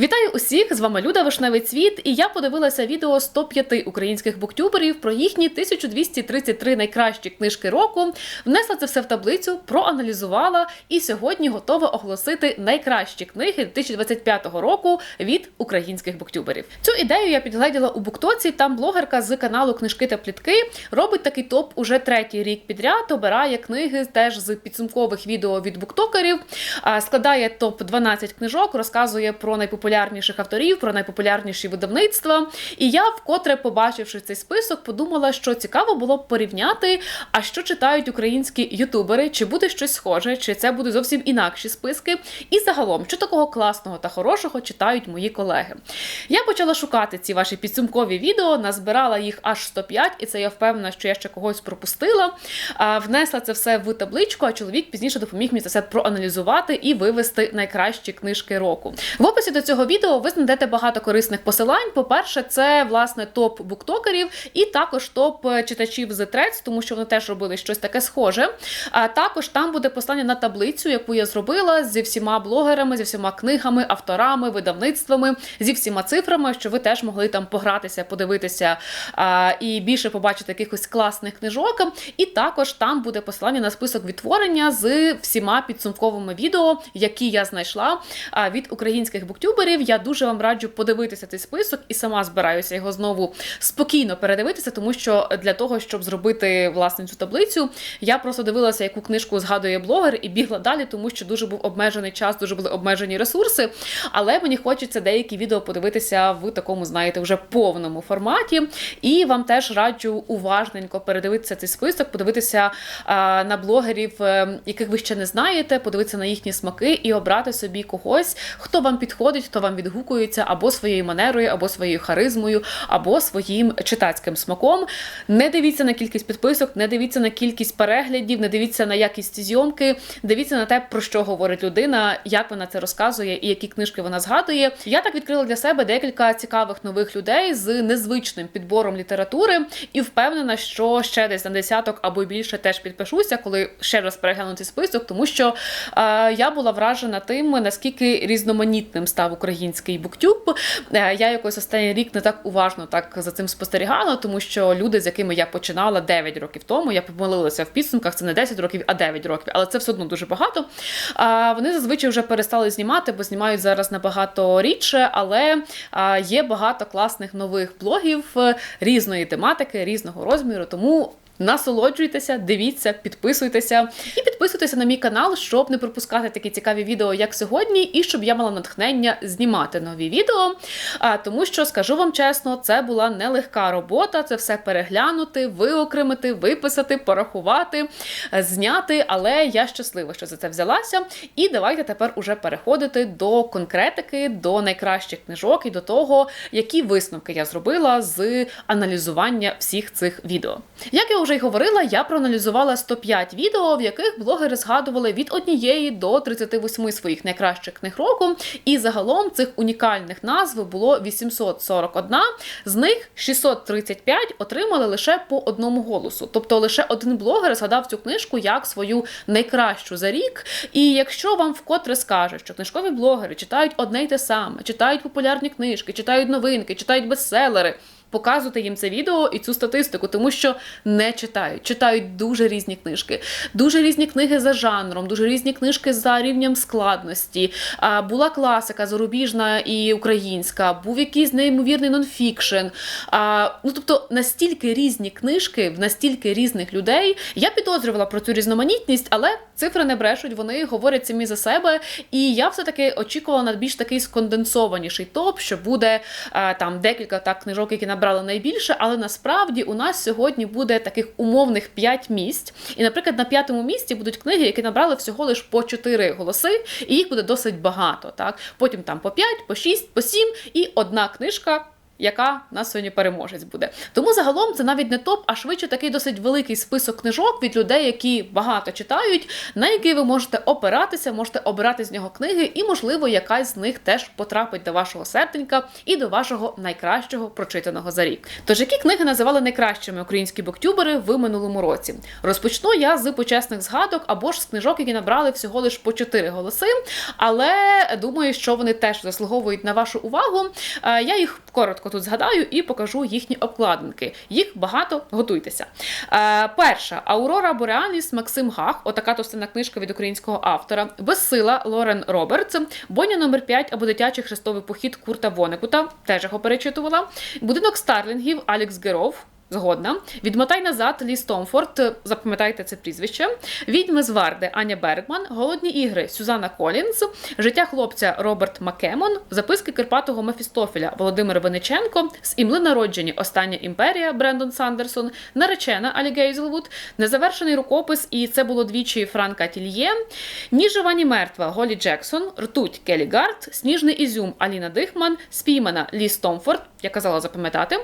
Вітаю усіх! З вами Люда Вишневий Цвіт, і я подивилася відео 105 українських буктюберів про їхні 1233 найкращі книжки року. Внесла це все в таблицю, проаналізувала і сьогодні готова оголосити найкращі книги 2025 року від українських буктюберів. Цю ідею я підгледіла у буктоці. Там блогерка з каналу Книжки та Плітки робить такий топ уже третій рік підряд. Обирає книги теж з підсумкових відео від буктокерів, складає топ 12 книжок, розказує про найпопулярніших авторів, про найпопулярніші видавництва. І я, вкотре побачивши цей список, подумала, що цікаво було б порівняти, а що читають українські ютубери, чи буде щось схоже, чи це будуть зовсім інакші списки. І загалом, що такого класного та хорошого читають мої колеги. Я почала шукати ці ваші підсумкові відео, назбирала їх аж 105, і це я впевнена, що я ще когось пропустила. Внесла це все в табличку, а чоловік пізніше допоміг мені це все проаналізувати і вивести найкращі книжки року. В описі до цього відео ви знайдете багато корисних посилань. По-перше, це власне топ буктокерів і також топ читачів з Threads, тому що вони теж робили щось таке схоже. А також там буде послання на таблицю, яку я зробила зі всіма блогерами, зі всіма книгами, авторами, видавництвами, зі всіма цифрами, що ви теж могли там погратися, подивитися а, і більше побачити якихось класних книжок. І також там буде посилання на список відтворення з всіма підсумковими відео, які я знайшла від українських буктюберів. Я дуже вам раджу подивитися цей список і сама збираюся його знову спокійно передивитися, тому що для того, щоб зробити власне цю таблицю, я просто дивилася, яку книжку згадує блогер, і бігла далі, тому що дуже був обмежений час, дуже були обмежені ресурси. Але мені хочеться деякі відео подивитися в такому, знаєте, вже повному форматі. І вам теж раджу уважненько передивитися цей список, подивитися а, на блогерів, е, яких ви ще не знаєте, подивитися на їхні смаки і обрати собі когось, хто вам підходить, хто вам відгукується або своєю манерою, або своєю харизмою, або своїм читацьким смаком. Не дивіться на кількість підписок, не дивіться на кількість переглядів, не дивіться на якість зйомки, дивіться на те, про що говорить людина, як вона це розказує і які книжки вона згадує. Я так відкрила для себе декілька цікавих нових людей з незвичним підбором літератури, і впевнена, що ще десь на десяток або більше теж підпишуся, коли ще раз перегляну цей список, тому що е, я була вражена тим, наскільки різноманітним став український буктюб. Е, я якось останній рік не так уважно так за цим спостерігала, тому що люди, з якими я починала 9 років тому, я помилилася в підсумках. Це не 10 років, а 9 років, але це все одно дуже багато. Вони зазвичай вже перестали знімати, бо знімають зараз набагато рідше, але є багато класних нових блогів е, різної тематики, різного розміру. Тому. Насолоджуйтеся, дивіться, підписуйтеся і підписуйтеся на мій канал, щоб не пропускати такі цікаві відео, як сьогодні, і щоб я мала натхнення знімати нові відео. А тому що скажу вам чесно, це була нелегка робота. Це все переглянути, виокремити, виписати, порахувати, зняти. Але я щаслива, що за це взялася. І давайте тепер уже переходити до конкретики, до найкращих книжок і до того, які висновки я зробила з аналізування всіх цих відео. Як я вже й говорила, я проаналізувала 105 відео, в яких блогери згадували від однієї до 38 своїх найкращих книг року. І загалом цих унікальних назв було 841, з них 635 отримали лише по одному голосу. Тобто лише один блогер згадав цю книжку як свою найкращу за рік. І якщо вам вкотре скаже, що книжкові блогери читають одне й те саме, читають популярні книжки, читають новинки, читають бестселери. Показувати їм це відео і цю статистику, тому що не читають. Читають дуже різні книжки, дуже різні книги за жанром, дуже різні книжки за рівнем складності. Була класика зарубіжна і українська, був якийсь неймовірний нонфікшн. Ну тобто настільки різні книжки в настільки різних людей. Я підозрювала про цю різноманітність, але цифри не брешуть, вони говорять самі за себе. І я все таки очікувала на більш такий сконденсованіший топ, що буде там декілька так книжок, які набрали найбільше, але насправді у нас сьогодні буде таких умовних 5 місць. І, наприклад, на п'ятому місці будуть книги, які набрали всього лиш по 4 голоси, і їх буде досить багато. Так? Потім там по 5, по 6, по 7 і одна книжка. Яка нас сьогодні переможець буде. Тому загалом це навіть не топ, а швидше такий досить великий список книжок від людей, які багато читають, на який ви можете опиратися, можете обирати з нього книги, і, можливо, якась з них теж потрапить до вашого серденька і до вашого найкращого прочитаного за рік. Тож, які книги називали найкращими українські буктюбери в минулому році? Розпочну я з почесних згадок або ж з книжок, які набрали всього лиш по 4 голоси. Але думаю, що вони теж заслуговують на вашу увагу. Е, Я їх коротко тут згадаю і покажу їхні обкладинки. Їх багато, готуйтеся. Е, Перша Аурора Бореаліс Максим Гах, отака товстина книжка від українського автора. Безсила Лорен Робертс, Боня номер 5 або дитячий хрестовий похід Курта Вонекута. Теж його перечитувала. Будинок Старлінгів Алекс Геров. Згодна. Відмотай назад Лі Стомфорд, запам'ятайте це прізвище. Відьми з Варди Аня Бергман, Голодні ігри Сюзанна Колінс, Життя хлопця Роберт Макемон, Записки Кирпатого Мефістофеля Володимир Вениченко, З імли народжені Остання імперія Брендон Сандерсон, Наречена Алі Гейзелвуд, Незавершений рукопис, і це було двічі Франка Тільє, Ні жива, мертва Голі Джексон, Ртуть Келі Гарт, Сніжний ізюм Аліна Дихман, Спіймана Лі Стомфорд, я казала запам'ятати.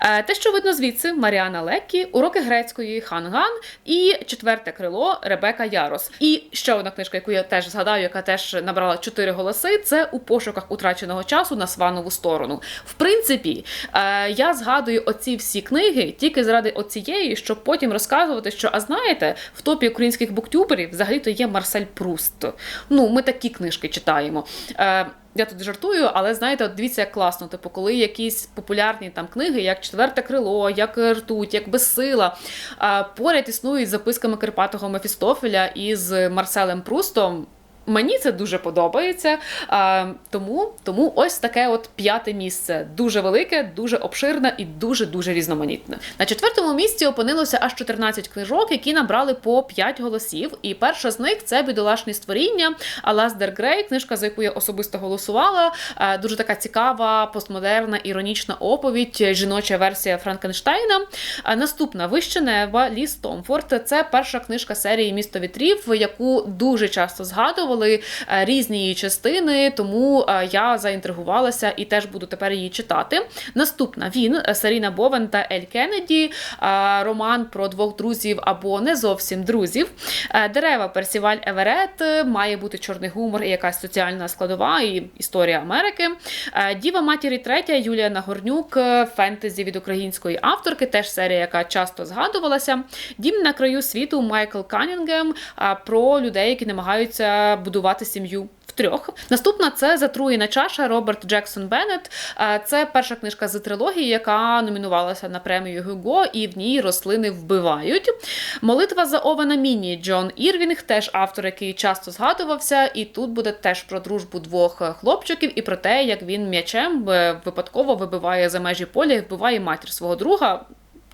Е, Те, що видно звідси, Маріана Леккі, уроки грецької Ханган і четверте крило Ребека Ярос. І ще одна книжка, яку я теж згадаю, яка теж набрала чотири голоси. Це у пошуках утраченого часу на сванову сторону. В принципі, е, я згадую оці всі книги тільки заради оцієї, щоб потім розказувати, що а знаєте, в топі українських буктюберів взагалі-то є Марсель Пруст. Ну, ми такі книжки читаємо. Я тут жартую, але знаєте, от дивіться, як класно. Типу, коли якісь популярні там книги, як Четверте крило, як ртуть, як безсила, поряд існують записками Карпатого Мефістофеля із Марселем Прустом. Мені це дуже подобається. А, тому, тому ось таке от п'яте місце. Дуже велике, дуже обширне і дуже дуже різноманітне. На четвертому місці опинилося аж 14 книжок, які набрали по 5 голосів. І перша з них це бідолашні створіння Алаздер Грей, книжка, за яку я особисто голосувала. А, дуже така цікава, постмодерна, іронічна оповідь, жіноча версія Франкенштейна. А, наступна Вище неба Ліс Томфорд. Це перша книжка серії Місто вітрів, яку дуже часто згадували е, різні її частини, тому е, я заінтригувалася і теж буду тепер її читати. Наступна він е, Саріна Бовен та Ель Кеннеді, роман про двох друзів або не зовсім друзів. Дерева Персіваль Еверет має бути чорний гумор і якась соціальна складова і історія Америки. Діва матірі третя Юлія Нагорнюк, фентезі від української авторки, теж серія, яка часто згадувалася. Дім на краю світу Майкл Канінгем про людей, які намагаються будувати сім'ю. Втрьох. Наступна це Затруєна чаша Роберт Джексон Беннет. Це перша книжка з трилогії, яка номінувалася на премію Гюго, і в ній рослини вбивають. Молитва за Овена Міні Джон Ірвінг, теж автор, який часто згадувався, і тут буде теж про дружбу двох хлопчиків і про те, як він м'ячем е, випадково вибиває за межі поля і вбиває матір свого друга.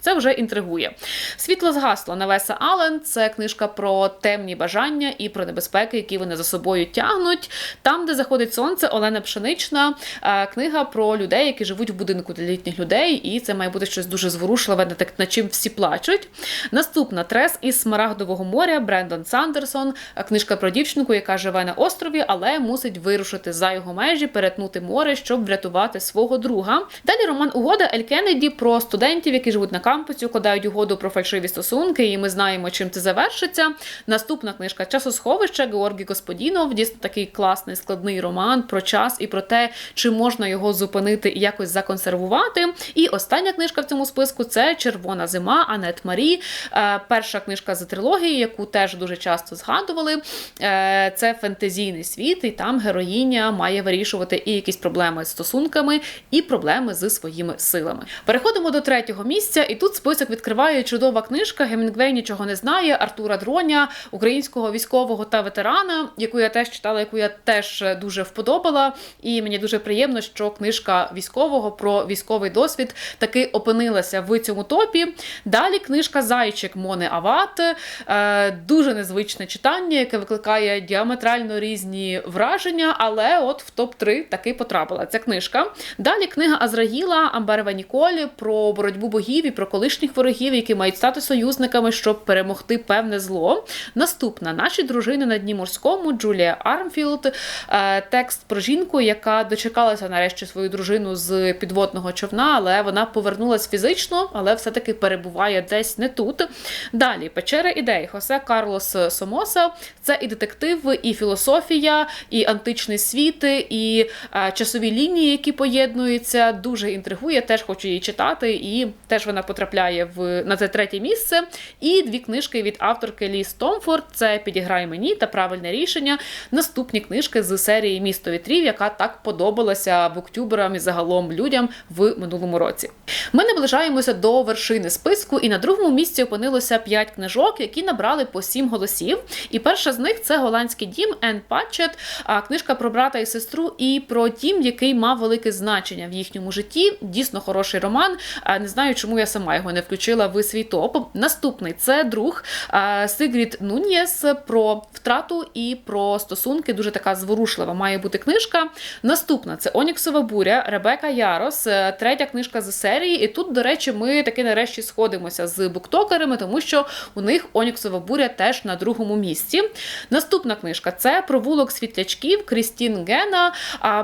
Це вже інтригує. Світло згасло Навеса Ален. Це книжка про темні бажання і про небезпеки, які вони за собою тягнуть. Там, де заходить сонце, Олена Пшенична. е, Книга про людей, які живуть в будинку для літніх людей, і це має бути щось дуже зворушливе, над так- над чим всі плачуть. Наступна трес із Смарагдового моря Брендон Сандерсон. Е, Книжка про дівчинку, яка живе на острові, але мусить вирушити за його межі, перетнути море, щоб врятувати свого друга. Далі роман Угода Ель Кеннеді про студентів, які живуть на кампусі, укладають угоду про фальшиві стосунки, і ми знаємо, чим це завершиться. Наступна книжка Часосховище Георгій Господінов. Дійсно такий класний складний роман про час і про те, чи можна його зупинити і якось законсервувати. І остання книжка в цьому списку це Червона зима Анет Марі. Е, Перша книжка з трилогії, яку теж дуже часто згадували. Е, Це фентезійний світ, і там героїня має вирішувати і якісь проблеми з стосунками, і проблеми зі своїми силами. Переходимо до третього місця, і тут список відкриває чудова книжка Гемінгвей нічого не знає Артура Дроня, українського військового та ветерана, яку я теж читала, яку я теж дуже вподобала. І мені дуже приємно, що книжка військового про військовий досвід таки опинилася в цьому топі. Далі книжка Зайчик Мони Ават. Е, Дуже незвичне читання, яке викликає діаметрально різні враження, але от в топ-3 таки потрапила ця книжка. Далі книга Азраїла Амберва Ніколі про боротьбу богів і про колишніх ворогів, які мають стати союзниками, щоб перемогти певне зло. Наступна наші дружини на дні морському Джулія Армфілд. Е, Текст про жінку, яка дочекалася нарешті свою дружину з підводного човна, але вона повернулась фізично, але все-таки перебуває десь не тут. Далі печера ідей Хосе Карлос Сомоса. Це і детектив, і філософія, і античний світ, і е, часові лінії, які поєднуються. Дуже інтригує. Теж хочу її читати, і теж вона потрапляє в на це третє місце. І дві книжки від авторки Лі Стомфорд: це Підіграй мені та правильне рішення. Наступні книжки з серії Місто вітрів, яка так подобалася буктюберам і загалом людям в минулому році. Ми наближаємося до вершини списку, і на другому місці опинилося п'ять книжок, які набрали по сім голосів. І перша з них це голландський дім Ен Патчет, книжка про брата і сестру, і про дім, який мав велике значення в їхньому житті. Дійсно хороший роман. Не знаю, чому я сама його не включила в свій топ. Наступний це друг а, Сигрід Нуньєс про втрату і про стосунки. Дуже така зворушлива має бути книжка. Наступна це Оніксова буря, Ребека Ярос, е, третя книжка з серії. І тут, до речі, ми таки нарешті сходимося з буктокерами, тому що у них Оніксова буря теж на другому місці. Наступна книжка це провулок світлячків Крістін Гена.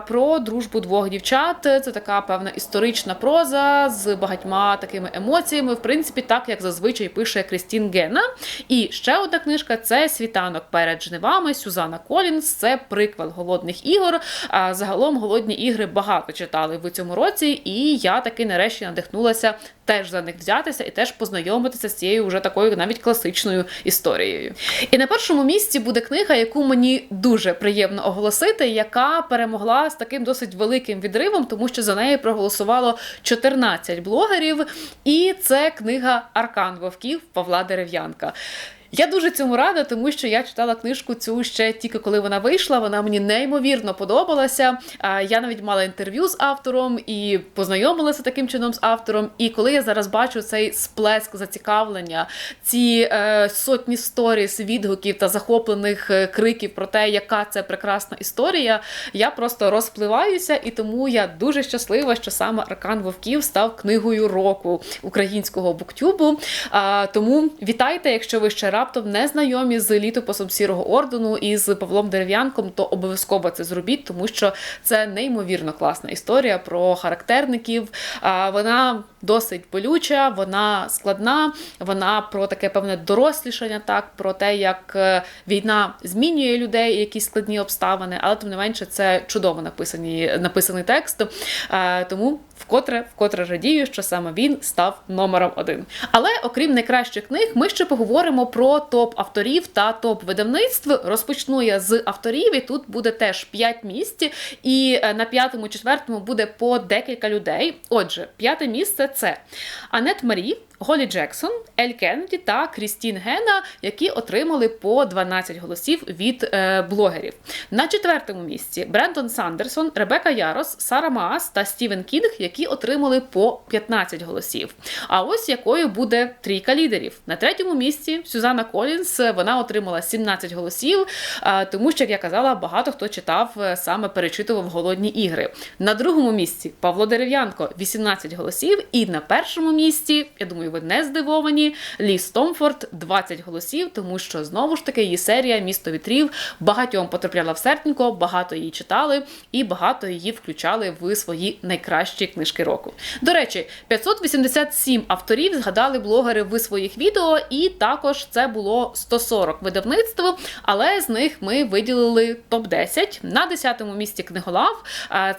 Про дружбу двох дівчат. Це така певна історична проза з багатьма такими емоціями. В принципі, так як зазвичай пише Крістін Гена. І ще одна книжка це Світанок перед жнивами Сюзана Колінс. Це приквел голодних ігор. А загалом голодні ігри багато читали в цьому році, і я таки нарешті надихнулася теж за них взятися і теж познайомитися з цією вже такою навіть класичною історією. І на першому місці буде книга, яку мені дуже приємно оголосити, яка перемогла з таким досить великим відривом, тому що за неї проголосувало 14 блогерів. І це книга Аркан Вовків Павла Дерев'янка. Я дуже цьому рада, тому що я читала книжку цю ще тільки коли вона вийшла. Вона мені неймовірно подобалася. Я навіть мала інтерв'ю з автором і познайомилася таким чином з автором. І коли я зараз бачу цей сплеск зацікавлення, ці е, сотні сторіс, відгуків та захоплених е, криків про те, яка це прекрасна історія, я просто розпливаюся, і тому я дуже щаслива, що саме Аркан Вовків став книгою року українського буктюбу. Тому вітайте, якщо ви ще раптом не знайомі з літописом сірого ордену і з Павлом Дерев'янком, то обов'язково це зробіть, тому що це неймовірно класна історія про характерників. Вона досить болюча, вона складна, вона про таке певне дорослішання, так про те, як е, війна змінює людей, якісь складні обставини, але тим не менше це чудово написані, написаний текст. Тому вкотре, вкотре радію, що саме він став номером один. Але окрім найкращих книг, ми ще поговоримо про топ авторів та топ видавництв. Розпочну я з авторів, і тут буде теж 5 місць, і е, на п'ятому, четвертому буде по декілька людей. Отже, п'яте місце це Анет Марі. Голі Джексон, Ель Кеннеді та Крістін Гена, які отримали по 12 голосів від е, блогерів. На четвертому місці Брендон Сандерсон, Ребека Ярос, Сара Маас та Стівен Кінг, які отримали по 15 голосів. А ось якою буде трійка лідерів. На третьому місці Сюзанна Колінс вона отримала 17 голосів, тому що, як я казала, багато хто читав е, саме перечитував голодні ігри. На другому місці Павло Дерев'янко 18 голосів. І на першому місці, я думаю, ви не здивовані. Лі Стомфорд 20 голосів, тому що знову ж таки її серія Місто вітрів багатьом потрапляла в серденько, багато її читали і багато її включали в свої найкращі книжки року. До речі, 587 авторів згадали блогери в своїх відео, і також це було 140 видавництв, але з них ми виділили топ 10 на 10-му місці книголав.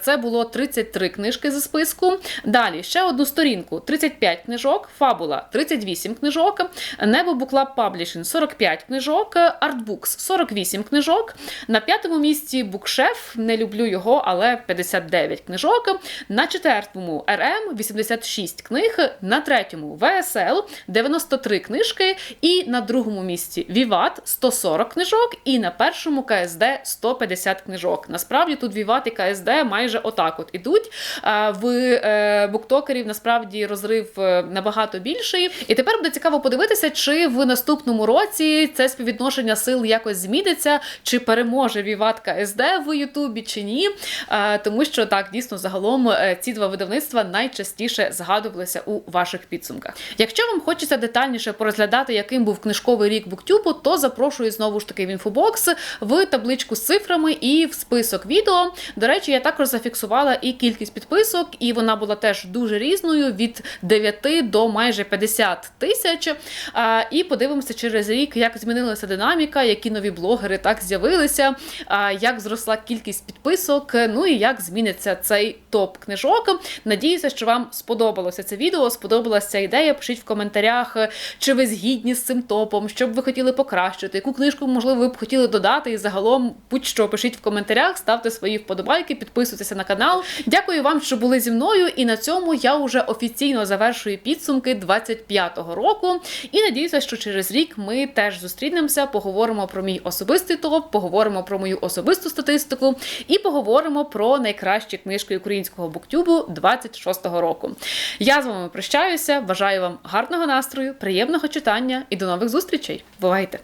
Це було 33 книжки зі списку. Далі ще одну сторінку: 35 книжок, фабула 38 книжок, Небо Буклаб Паблішин 45 книжок, Артбукс 48 книжок. На п'ятому місці Букшеф, не люблю його, але 59 книжок. На четвертому РМ 86 книг, на третьому ВСЛ 93 книжки. І на другому місці Віват 140 книжок, і на першому КСД 150 книжок. Насправді тут Віват і КСД майже отак от ідуть. В е, буктокерів насправді розрив е, набагато більший. І тепер буде цікаво подивитися, чи в наступному році це співвідношення сил якось зміниться, чи переможе Віват КСД в Ютубі, чи ні. Тому що так дійсно загалом е, ці два видавництва найчастіше згадувалися у ваших підсумках. Якщо вам хочеться детальніше порозглядати, яким був книжковий рік Буктюбу, то запрошую знову ж таки в інфобокс в табличку з цифрами і в список відео. До речі, я також зафіксувала і кількість підписок, і вона була теж дуже різною від 9 до майже 50 тисяч. І подивимося через рік, як змінилася динаміка, які нові блогери так з'явилися, як зросла кількість підписок. Ну і як зміниться цей топ книжок. Надіюся, що вам сподобалося це відео, сподобалася ця ідея. Пишіть в коментарях, чи ви згідні з цим топом, що б ви хотіли покращити, яку книжку, можливо, ви б хотіли додати. І загалом будь-що пишіть в коментарях, ставте свої вподобайки, підписуйтеся на канал. Дякую вам, що були зі мною. І на цьому я вже офіційно завершую підсумки 25-го року. І надіюся, що через рік ми теж зустрінемося, поговоримо про мій особистий топ, поговоримо про мою особисту статистику і поговоримо про найкращі книжки українського буктюбу 26-го року. Я з вами прощаюся. Бажаю вам гарного настрою, приємного читання і до нових зустрічей. Бувайте!